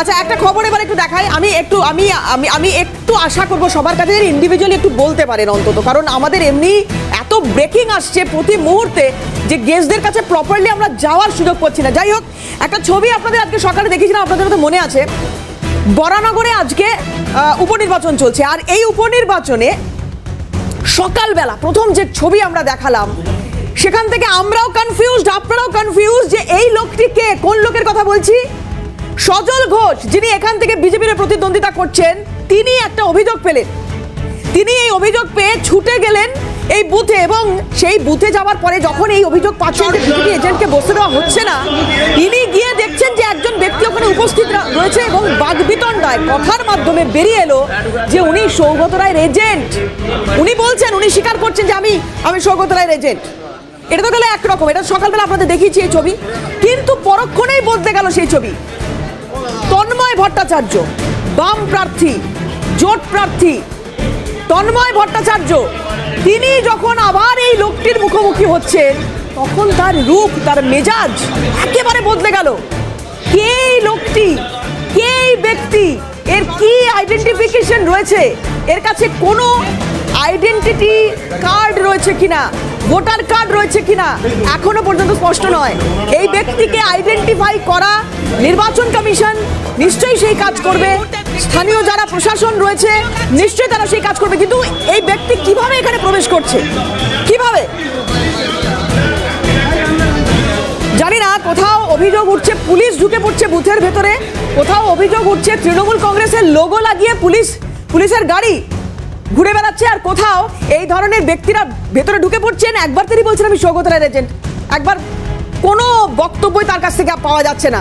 আচ্ছা একটা খবর এবার একটু দেখাই। আমি একটু, আমি আমি আমি একটু আশা করব সবার কাছে ইন্ডিভিজুয়ালি একটু বলতে পারেন অন্তত। কারণ আমাদের এমনি এত ব্রেকিং আসছে প্রতি মুহূর্তে যে গেস্টদের কাছে প্রপারলি আমরা যাওয়ার সুযোগ পাচ্ছি না। যাই হোক, একটা ছবি আপনাদের আজকে সকালে দেখেছিলাম, আপনাদের তো মনে আছে। বরানগরে আজকে উপনির্বাচন চলছে। আর এই উপনির্বাচনে সকালবেলা প্রথম যে ছবি আমরা দেখালাম, সেখান থেকে আমরাও কনফিউজড আপনারাও কনফিউজ যে এই লোকটি কে? কোন লোকের কথা বলছি? সজল ঘোষ, যিনি এখান থেকে বিজেপির প্রতিদ্বন্দ্বিতা করছেন, তিনি একটা অভিযোগ পেলেন। তিনি এই অভিযোগ পেয়ে ছুটে গেলেন এই বুথে এবং সেই বুথে যাওয়ার পরে যখন এই অভিযোগ পাচ্ছেন যে বিজেপি এজেন্টকে বসতে দেওয়া হচ্ছে না, তিনি গিয়ে দেখছেন যে একজন ব্যক্তি ওখানে উপস্থিত রয়েছে এবং বাগবিতণ্ডায় কথার মাধ্যমে বেরিয়ে এলো যে উনি সৌগত রায়ের এজেন্ট উনি বলছেন, উনি স্বীকার করছেন যে আমি আমি সৌগত রায়ের এজেন্ট এটা তো গেলে একরকম, এটা সকালবেলা আপনাদের দেখিয়েছি এই ছবি। কিন্তু পরক্ষণেই বদলে গেল সেই ছবি। ভট্টাচার্য, বাম প্রার্থী, জোট প্রার্থী তন্ময় ভট্টাচার্য, তিনি যখন আবার এই লোকটির মুখোমুখি হচ্ছেন, তখন তার রূপ, তার মেজাজ একেবারে বদলে গেল। কে লোকটি? কে ব্যক্তি? এর কি আইডেন্টিফিকেশন রয়েছে? এর কাছে কোনো আইডেন্টিটি কার্ড রয়েছে কিনা? ভোটার কার্ড রয়েছে কিনা? এখনও পর্যন্ত স্পষ্ট নয়। এই ব্যক্তিকে আইডেন্টিফাই করা নির্বাচন কমিশন নিশ্চয়ই সেই কাজ করবে। স্থানীয় যারা প্রশাসন রয়েছে, নিশ্চয়ই তারা সেই কাজ করবে। কিন্তু এই ব্যক্তি কীভাবে এখানে প্রবেশ করছে? কীভাবে? জানি না, কোথাও অভিযোগ উঠছে, পুলিশ ঢুকে পড়ছে বুথের ভেতরে। কোথাও অভিযোগ উঠছে, তৃণমূল কংগ্রেসের লোগো লাগিয়ে পুলিশ, পুলিশের গাড়ি ঘুরে বেড়াচ্ছে আর কোথাও এই ধরনের ব্যক্তিরা ভেতরে ঢুকে পড়ছেন। একবার তিনি বলছেন, আমি সৌগত রায়ের একবার কোনো বক্তব্যই তার কাছ থেকে পাওয়া যাচ্ছে না।